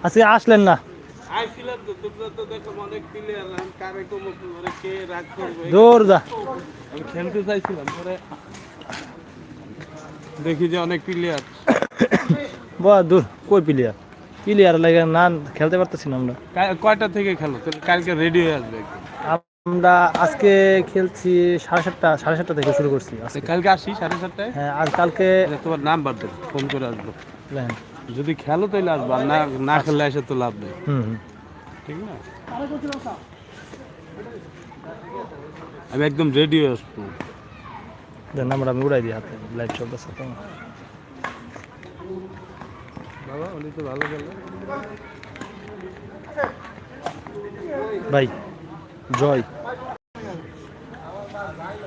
আজকে আসলেন না। দৌড় আমি খেলতে চাইছিলাম পরে দেখি যে অনেক প্লেয়ার বা দূর কই প্লেয়ার প্লেয়ার লাগে না খেলতে পারতেছি না আমরা। কয়টা থেকে খেলো? কালকে রেডি হয়ে আসবে আমরা আজকে খেলছি সাড়ে সাতটা সাড়ে সাতটা থেকে শুরু করছি কালকে আসি সাড়ে সাতটায়? হ্যাঁ আজ কালকে আচ্ছা, তোমার নাম্বার দেবো ফোন করে আসব। হ্যাঁ, যদি খেলো তাহলে আসব আর না না খেললে এসে তো লাভ নেই। ঠিক না? আমি একদম রেডি হয়ে আসব। দেন আমরা আমি উড়াই দিই হাতে লাইট চলতেছে তো। বাবা উনি তো ভালো গেল ভাই জয়।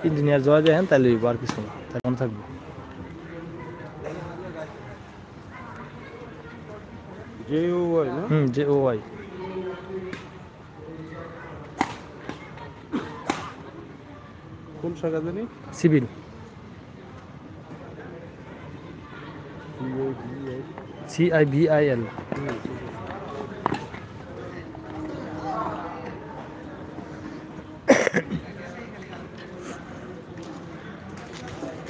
ইঞ্জিনিয়ার জয় দেখেন তাহলে আর কিছু না তেমন থাকব। হয় না হুম ভাই কোন শাখা জানি? Civil. C I V I L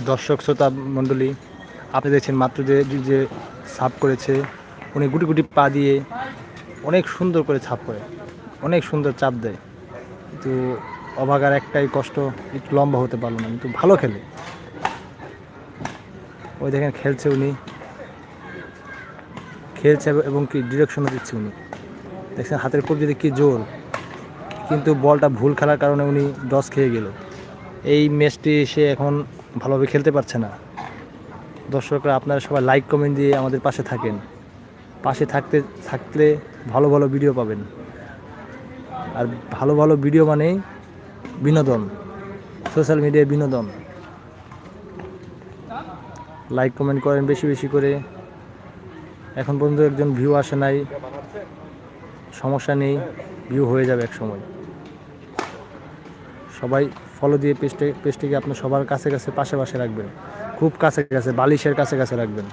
দর্শক শ্রোতা মণ্ডলী আপনি দেখছেন মাত্র যে যে ছাপ করেছে উনি গুটি গুটি পা দিয়ে অনেক সুন্দর করে ছাপ করে, অনেক সুন্দর চাপ দেয়। কিন্তু অভাগার একটাই কষ্ট, একটু লম্বা হতে পারল না, কিন্তু ভালো খেলে। ওই দেখেন খেলছে উনি। খেলছে এবং কি ডিরেকশনও দিচ্ছে উনি। দেখছেন হাতের কবজিতে কি জোর, কিন্তু বলটা ভুল খেলার কারণে উনি ডস খেয়ে গেল। এই ম্যাচটি সে এখন ভালোভাবে খেলতে পারছে না। দর্শকরা, আপনারা সবাই লাইক কমেন্ট দিয়ে আমাদের পাশে থাকেন। পাশে থাকতে, থাকলে ভালো ভালো ভিডিও পাবেন। আর ভালো ভালো ভিডিও মানেই বিনোদন সোশ্যাল মিডিয়ায় বিনোদন। লাইক কমেন্ট করেন বেশি বেশি করে। এখন পর্যন্ত একজন ভিউ আসে নাই। সমস্যা নেই ভিউ হয়ে যাবে এক সময়। সবাই ফলো দিয়ে পেস্টে পেজটিকে আপনি সবার কাছে কাছে, পাশে পাশে রাখবেন। খুব কাছে কাছে, বালিশের কাছে কাছে রাখবেন।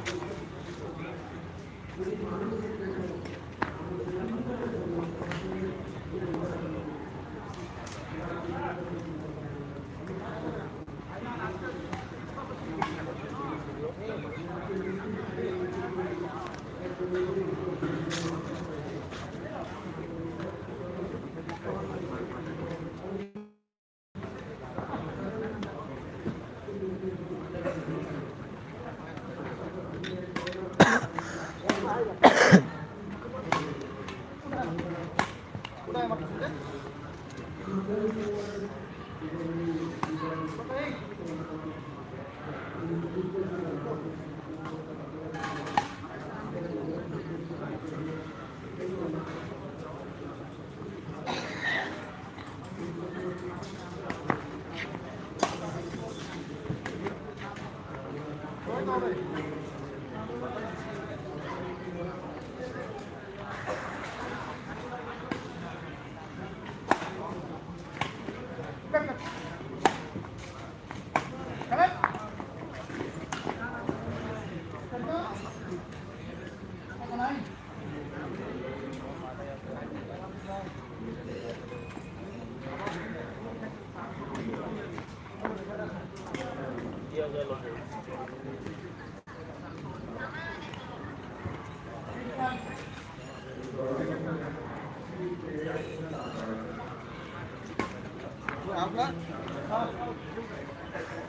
Yeah, yeah, yeah.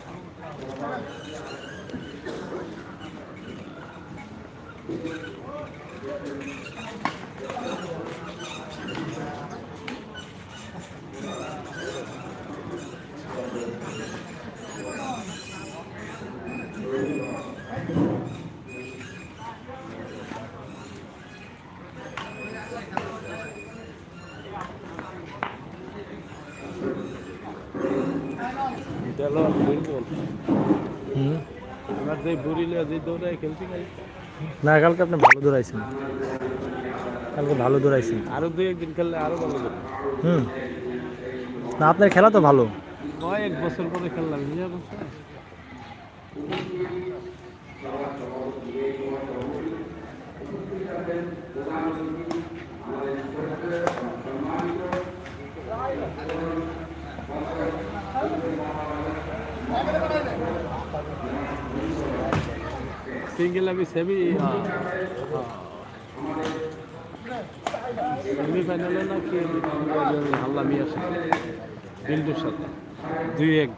হুম এবার না কালকে আপনি ভালো দৌড়াইছেন। কালকে ভালো দৌড়াইছেন। আরও দুই একদিন খেললে আরও ভালো হুম। না আপনার খেলা তো ভালো। কয়েক বছর পরে খেললাম বুঝা सिंगल अभी सेमी সেমিফাইনালে না কি হাল্লা মিয়ার সাথে বিল্ডুর সাথে দুই এক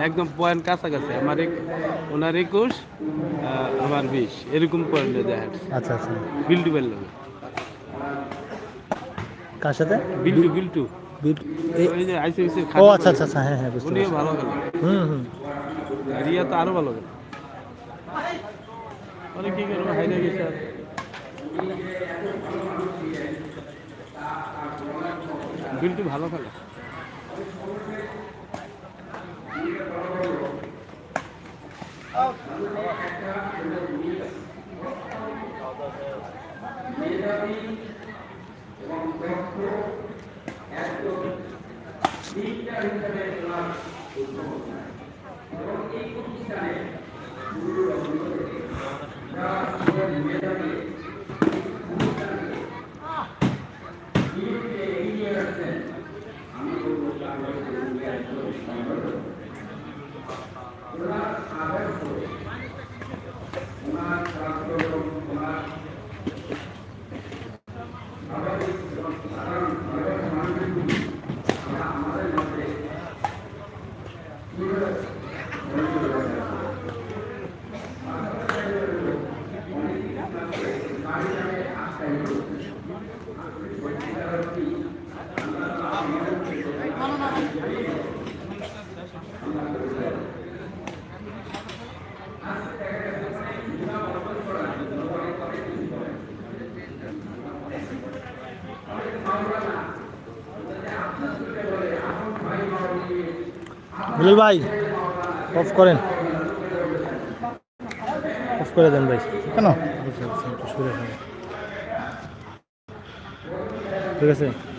একদম পয়েন্ট কাছাকাছি আমার এক ওনার একুশ আহ, আমার বিশ এরকম পয়েন্টে দেখা যাচ্ছে আচ্ছা আচ্ছা বিল্টু বেললো কার সাথে বিল্টু বিল্টু বিট- এই- ওই যে আইসিসির ও আচ্ছা আচ্ছা আচ্ছা হ্যাঁ হ্যাঁ বুঝতে উনিও পারছি ভালো খেলে হুম হুম রিয়া তো আরো ভালো খেলে অনেক কি করব? হাইরে গেছে আর। বিল্টু ভালো খেলে? বিলুল ভাই অফ করেন। অফ করে দেন ভাই। কেন? ঠিক আছে?